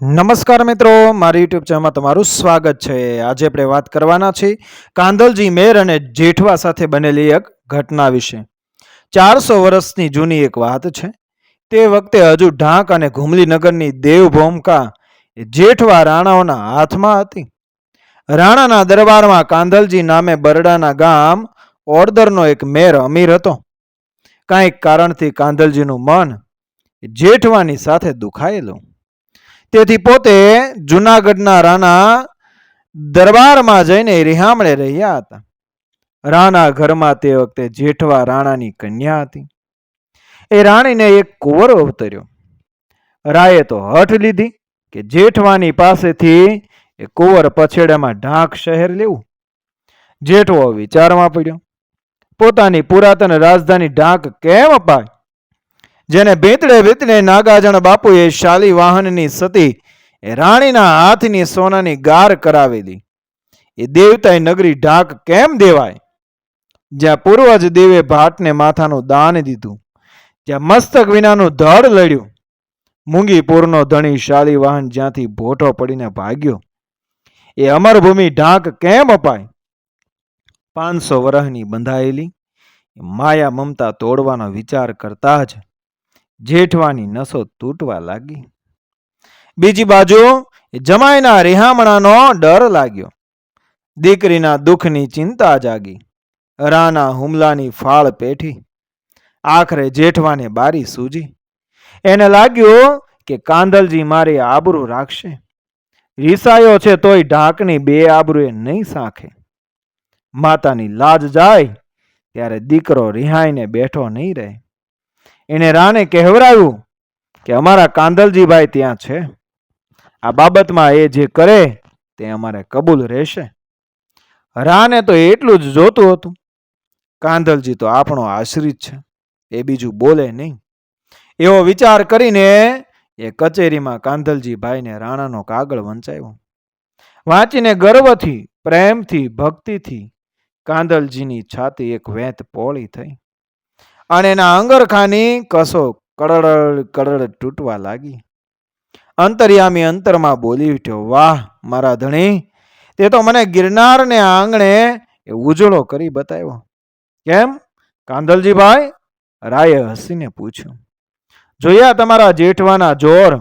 નમસ્કાર મિત્રો, મારી યુટ્યુબ ચેનલમાં તમારું સ્વાગત છે. આજે આપણે વાત કરવાના છીએ કાંધલજી મેર અને જેઠવા સાથે બનેલી એક ઘટના વિશે. ચારસો વર્ષની જૂની એક વાત છે. તે વખતે હજુ ઢાંક અને ઘુમલીનગરની દેવભૂમિકા જેઠવા રાણાઓના હાથમાં હતી. રાણાના દરબારમાં કાંધલજી નામે બરડાના ગામ ઓડદરનો એક મેર અમીર હતો. કાંઈક કારણથી કાંધલજીનું મન જેઠવાની સાથે દુખાયેલું. તેથી પોતે જુનાગઢના રાણા દરબારમાં જઈને રિહામણે રહ્યા હતા. રાણા ઘરમાં તે વખતે જેઠવા રાણાની કન્યા હતી. એ રાણીને એક કુંવરો અવતર્યો. રાયે તો હઠ લીધી કે જેઠવાની પાસેથી એ કુંવર પછેડામાં ઢાંક શહેર લેવું. જેઠવો વિચારમાં પડ્યો, પોતાની પુરાતન રાજધાની ઢાંક કેમ અપાય? જેને ભીતડે ભીતડે નાગાજણ બાપુએ શાલી વાહનની સતી એ રાણીના હાથની સોનાની ગાર કરાવેલી એ દેવતાએ નગરી ઢાક કેમ દેવાય? જ્યાં પૂર્વજ દેવે ભાટને માથાનું દાન દીધું, જ્યાં મસ્તક વિનાનું ધડ લડ્યું, મૂંગીપુરનો ધણી શાલી વાહન જ્યાંથી ભોટો પડીને ભાગ્યો. એ અમરભૂમિ ઢાંક કેમ અપાય? પાંચસો વર્ષની બંધાયેલી માયા મમતા તોડવાનો વિચાર કરતા જ જેઠવાની નસો તૂટવા લાગી. બીજી બાજુ જમાઈના રિહામણાનો ડર લાગ્યો. દીકરીના દુઃખની ચિંતા જાગી. રાના હુમલાની ફાળ પેઠી. આખરે જેઠવાને બારી સૂજી. એને લાગ્યું કે કાંદલજી મારી આબરૂ રાખશે. રીસાયો છે તોય ઢાંકની બે આબરૂએ નહીં સાંખે. માતાની લાજ જાય ત્યારે દીકરો રિહાઈને બેઠો નહીં રહે. એને રાને કહેવરાયું કે અમારા કાંદલજીભાઈ ત્યાં છે. આ બાબતમાં એ જે કરે તે અમારે કબૂલ રહેશે. રાને તો એટલું જ જોતું હતું. કાંદલજી તો આપણો આશ્રિત છે, એ બીજું બોલે નહીં. એવો વિચાર કરીને એ કચેરીમાં કાંધલજીભાઈને રાણાનો કાગળ વંચાયો. વાંચીને ગર્વથી, પ્રેમથી, ભક્તિથી કાંદલજીની છાતી એક વેત પોળી થઈ. અને એના અંગરખાની કસો કડળ કડળ તૂટવા લાગી. અંતર્યામી અંતરમાં બોલી ઉઠ્યો, વાહ, મારા ધણી, તે તો મને ગિરનારને આંગણે એ ઉજળો કરી બતાવ્યો. કેમ? કાંધલજીભાઈ, રાયે હસીને પૂછ્યું. જોયા તમારા જેઠવાના જોર?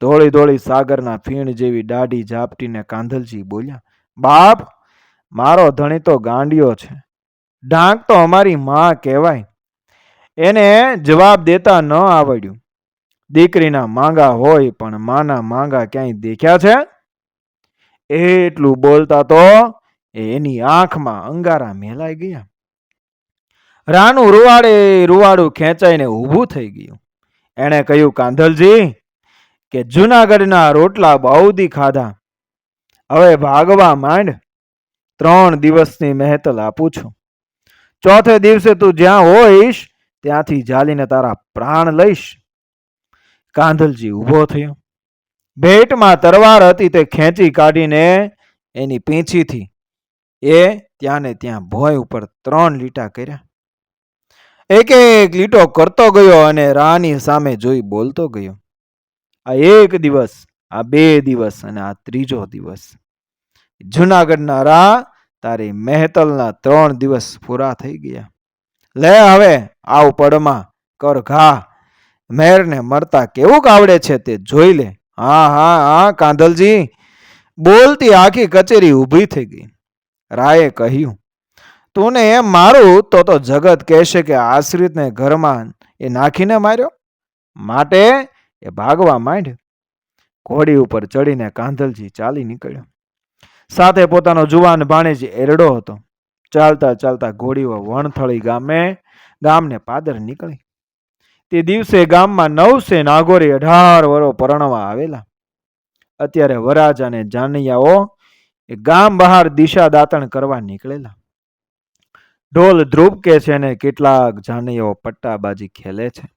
ધોળી ધોળી સાગરના ફીણ જેવી દાઢી ઝાપટીને કાંધલજી બોલ્યા, બાપ, મારો ધણી તો ગાંડિયો છે. ઢાંક તો અમારી માં કહેવાય. એને જવાબ દેતા ન આવડ્યું. દીકરીના માંગા હોય પણ માના માંગા ક્યાંય દેખ્યા છે? એટલું બોલતા તો એની આંખમાં અંગારા મેલાઈ ગયા. રાનું રૂવાડે રૂવાડું ખેંચાઈને ઊભું થઈ ગયું. એણે કહ્યું, કાંધલજી, કે જુનાગઢના રોટલા બહુદી ખાધા. હવે ભાગવા માંડ. ત્રણ દિવસની મહેતલ આપું છું. ચોથે દિવસે તું જ્યાં હોઈશ ત્યાંથી જાલીને તારા પ્રાણ લઈશ. કાંધલજી ઊભો થયો. ભેટમાં તરવાર હતી તે ખેંચી કાઢીને એની પીંછીથી એ ત્યાં ને ત્યાં ભોય ઉપર ત્રણ લીટા કર્યા. એક એક લીટો કરતો ગયો અને રાની સામે જોઈ બોલતો ગયો. આ એક દિવસ, આ બે દિવસ અને આ ત્રીજો દિવસ. જુનાગઢના રા તારી મહેતલના ત્રણ દિવસ પૂરા થઈ ગયા. લે હવે આવ પડમાં, કર ઘા. મેરને મરતા કેવું આવડે છે તે જોઈ લે. હા હા હા, કાંધલજી. બોલતી આખી કચેરી ઊભી થઈ ગઈ. રાયે કહ્યું તું એમ મારું? તો તો જગત કહેશે કે આશ્રિતને ઘરમાં એ નાખીને માર્યો? માટે? એ ભાગવા માંડ ઘોડી ઉપર ચડીને કાંધલજી ચાલી નીકળ્યો. સાથે પોતાનો જુવાન ભાણેજ એરડો હતો. ચાલતા ચાલતા ઘોડીઓ વણથળી ગામે ગામને પાદર નીકળી. તે દિવસે ગામમાં નવસે નાગોરી અઢાર વરો પરણવા આવેલા. અત્યારે વરાજ અને જાનૈયાઓ એ ગામ બહાર દિશા દાતણ કરવા નીકળેલા. ઢોલ ધ્રુપકે છે ને કેટલાક જાનૈયાઓ પટ્ટાબાજી ખેલે છે.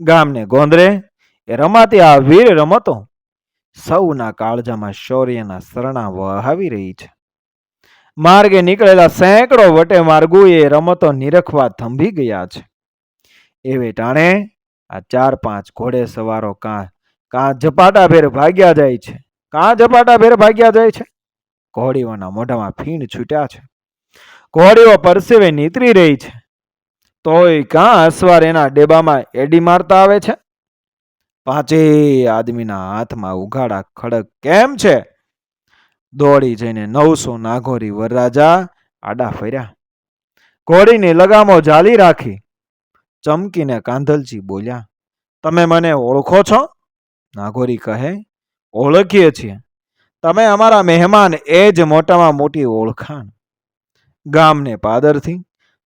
ગામને ગોંદરે એ રમાતી આ વીર રમતો સૌના કાળજામાં શૌર્યના શરણા વહાવી રહી છે. માર્ગે નીકળેલા સેંકડો વટે માર્ગો એ રમતો નિરખવા થંભી ગયા છે. એવે ટાણે આ ચાર પાંચ ઘોડે સવારો કાં કાં ઝપાટાભેર ભાગ્યા જાય છે, કાં ઝપાટાભેર ભાગ્યા જાય છે? ઘોડીઓના મોઢામાં ફીણ છૂટ્યા છે. ઘોડીઓ પરસેવે નીતરી રહી છે. તોય કાં અસવાર એના ડેબામાં એડી મારતા આવે છે? પાંચેય આદમીના હાથમાં ઉઘાડા ખડક કેમ છે? દોડી જઈને નવસો નાગોરી વરરાજા આડા ફર્યા. ઘોડીની લગામો જાલી રાખી ચમકીને કાંધલજી બોલ્યા, તમે મને ઓળખો છો? નાગોરી કહે, ઓળખીએ છીએ. તમે અમારા મહેમાન એ જ મોટામાં મોટી ઓળખાણ. ગામને પાદરથી,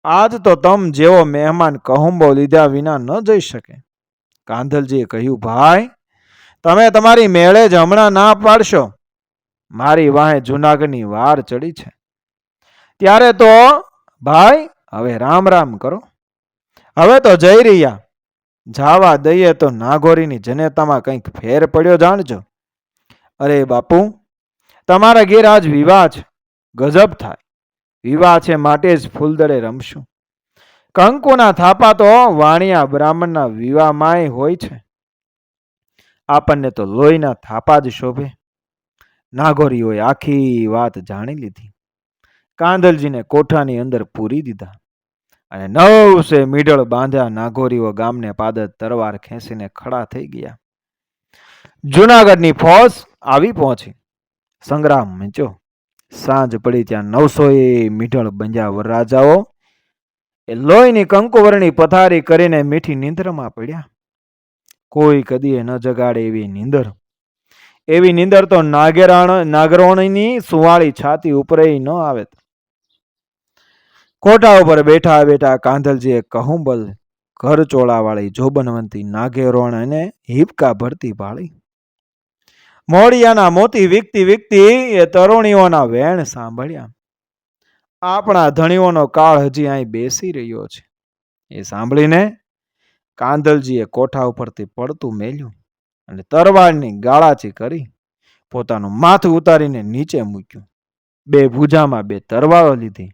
આજ તો તમ જેવો મહેમાન કહુંબો લીધા વિના ન જઈ શકે. કાંધલજીએ કહ્યું, ભાઈ, તમે તમારી મેળે જ હમણાં ના પાડશો. મારી વાહે જુનાગઢની વાર ચડી છે. ત્યારે તો ભાઈ, હવે રામ રામ કરો. હવે તો જઈ રહ્યા. જાવા દઈએ તો નાગોરીની જનેતામાં કંઈક ફેર પડ્યો જાણજો. અરે બાપુ, તમારા ઘેર આજ વિવાહ છે. ગજબ થાય. વિવાહ છે માટે જ ફૂલદડે રમશું. કંકુના થાપા તો વાણિયા બ્રાહ્મણના વિવાહમાંય હોય છે. આપણને તો લોહીના થાપા જ શોભે. નાગોરીઓએ આખી વાત જાણી લીધી. કાંદલજીને કોઠાની અંદર પૂરી દીધા અને નવસે મીડળ બાંધ્યા નાગોરીઓ ગામને પાદર તરવાર ખેંચીને ખડા થઈ ગયા. જુનાગઢની ફોજ આવી પહોંચી. સંગ્રામ મંચ્યો સાંજ પડી ત્યાં નવસો એ મીઢળ બંધ્યા વરરાજાઓ એ લોહીની કંકુવરણી પથારી કરીને મીઠી નીંદરમાં પડ્યા. કોઈ કદીએ ન જગાડે એવી નીંદર. એવી નીંદર તો નાગેરાણ નાગરોણીની સુવાળી છાતી ઉપરે ન આવે. કોઠા ઉપર બેઠા બેઠા કાંધલજીએ કહુંબલ ઘર ચોળાવાળી જોબનવંતી નાગેરોણ અને હિપકા ભરતી ભાળી મોડિયાના મોતી વીકતી વીકતી એ તરુણીઓના વેણ સાંભળ્યા. આપણા ધણીઓનો કાળ હજી અહીં બેસી રહ્યો છે. એ સાંભળીને કાંદલજીએ કોઠા ઉપરથી પડતું મેલ્યું. અને તરવારની ગાળાથી કરી પોતાનું માથું ઉતારીને નીચે મૂક્યું. બે ભૂજામાં બે તરવારો લીધી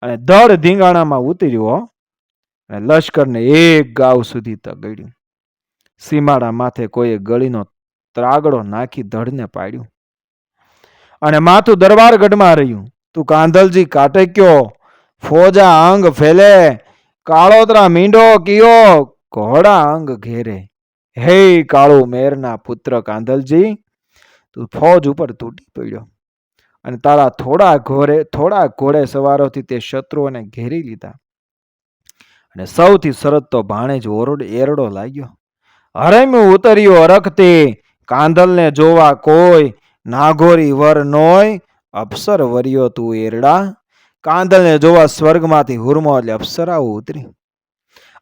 અને ધડ ધીંગાણામાં ઉતર્યો. અને લશ્કરને એક ગાવ સુધી તગડ્યું. સીમાડા માથે કોઈએ ગળીનો ત્રાગડો નાખી ધડને પાડ્યું. અને માથું દરબારગઢમાં રહ્યું. તું કાંધલજી કાટે કયો? ફોજા અંગ ફેલે. કાળોતરા મીંડો કિયો? ઘોડા અંગ ઘેરે. હે કાળુ મેરના પુત્ર કાંધલજી, તું ફોજ ઉપર તૂટી પડ્યો અને તારા થોડા ઘોડે થોડા ઘોડે સવારોથી તે શત્રુઓને ઘેરી લીધા. અને સૌથી સરત તો ભાણેજ ઓરડ એરડો લાગ્યો. હરેમ્યું ઉતર્યો અરખતી કાંધલને જોવા કોઈ નાગોરી વર નોય. અપ્સર વર્યો તું એરડા કાંદલને જોવા સ્વર્ગમાંથી હુરમો એટલે અપ્સરાઓ ઉતરી.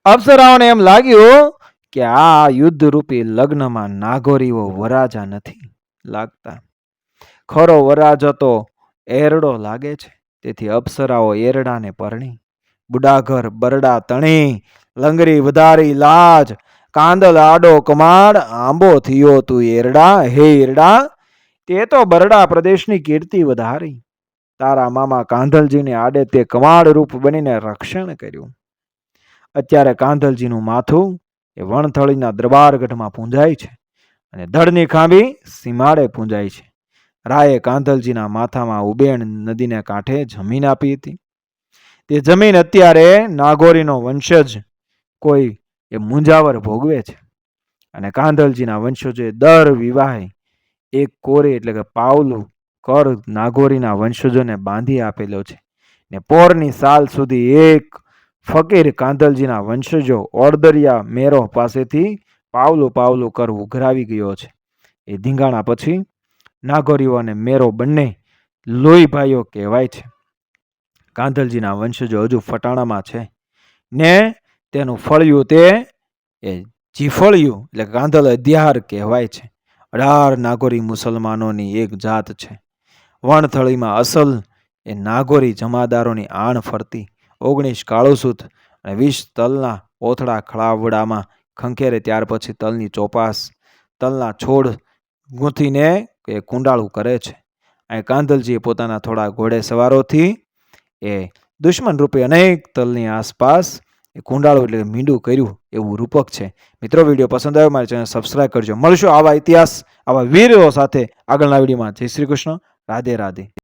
અપ્સરાઓને એમ લાગ્યું કે આ યુદ્ધ રૂપી લગ્નમાં નાગોરીઓ વરાજા નથી લાગતા. ખરો વરાજો તો એરડો લાગે છે, તેથી અપ્સરાઓ એરડાને પરણી. બુડાઘર, બરડા, તણી, લંગરી, વધારી, લાજ, કાંદલ, આડો, કમાડ, આંબો થયો તું એરડા, હે એરડા? તે તો બરડા પ્રદેશની કીર્તિ વધારી. તારા મામા કાંધલજીને આડે તે કમાડ રૂપ બનીને રક્ષણ કર્યું. અત્યારે કાંધલજીનું માથું એ વણથળીના દરબારગઢમાં પૂંજાય છે અને ધડની ખાંભી સીમાડે પૂંજાય છે. રાયે કાંધલજીના માથામાં ઉબેણ નદીને કાંઠે જમીન આપી હતી. તે જમીન અત્યારે નાગોરીનો વંશજ કોઈ એ મુંજાવર ભોગવે છે. અને કાંધલજીના વંશજોએ દર વિવાહે એક કોરે એટલે કે પાવલું કર નાગોરીના વંશજોને બાંધી આપેલો છે. ને પોરની સાલ સુધી એક ફકીર કાંધલજીના વંશજો ઓરદરિયા મેરો પાસેથી પાવલું પાવલું કર ઉઘરાવી ગયો છે. એ ધીંગાણા પછી નાગોરીઓ અને મેરો બંને લોહી ભાઈઓ કહેવાય છે. કાંધલજીના વંશજો હજુ ફટાણામાં છે. ને તેનું ફળિયું તે, એ જીફળિયું એટલે કાંધલ અધ્યાર કહેવાય છે. અઢાર નાગોરી મુસલમાનોની એક જાત છે. વણથળીમાં અસલ એ નાગોરી જમાદારોની આણ ફરતી. ઓગણીસ કાળુસૂત અને વીસ તલના ઓથડા ખળાવડામાં ખંખેરે ત્યાર પછી તલની ચોપાસ, તલના છોડ ગૂંથીને એ કુંડાળું કરે છે. અહીં કાંધલજીએ પોતાના થોડા ઘોડે સવારોથી એ દુશ્મન રૂપે અનેક તલની આસપાસ એ કુંડાળું એટલે મીંડું કર્યું એવું રૂપક છે. મિત્રો, વીડિયો પસંદ આવ્યો મારી ચેનલ સબસ્ક્રાઈબ કરજો. મળશું આવા ઇતિહાસ, આવા વીરો સાથે આગળના વિડીયોમાં. જય શ્રી કૃષ્ણ. રાધે રાધે.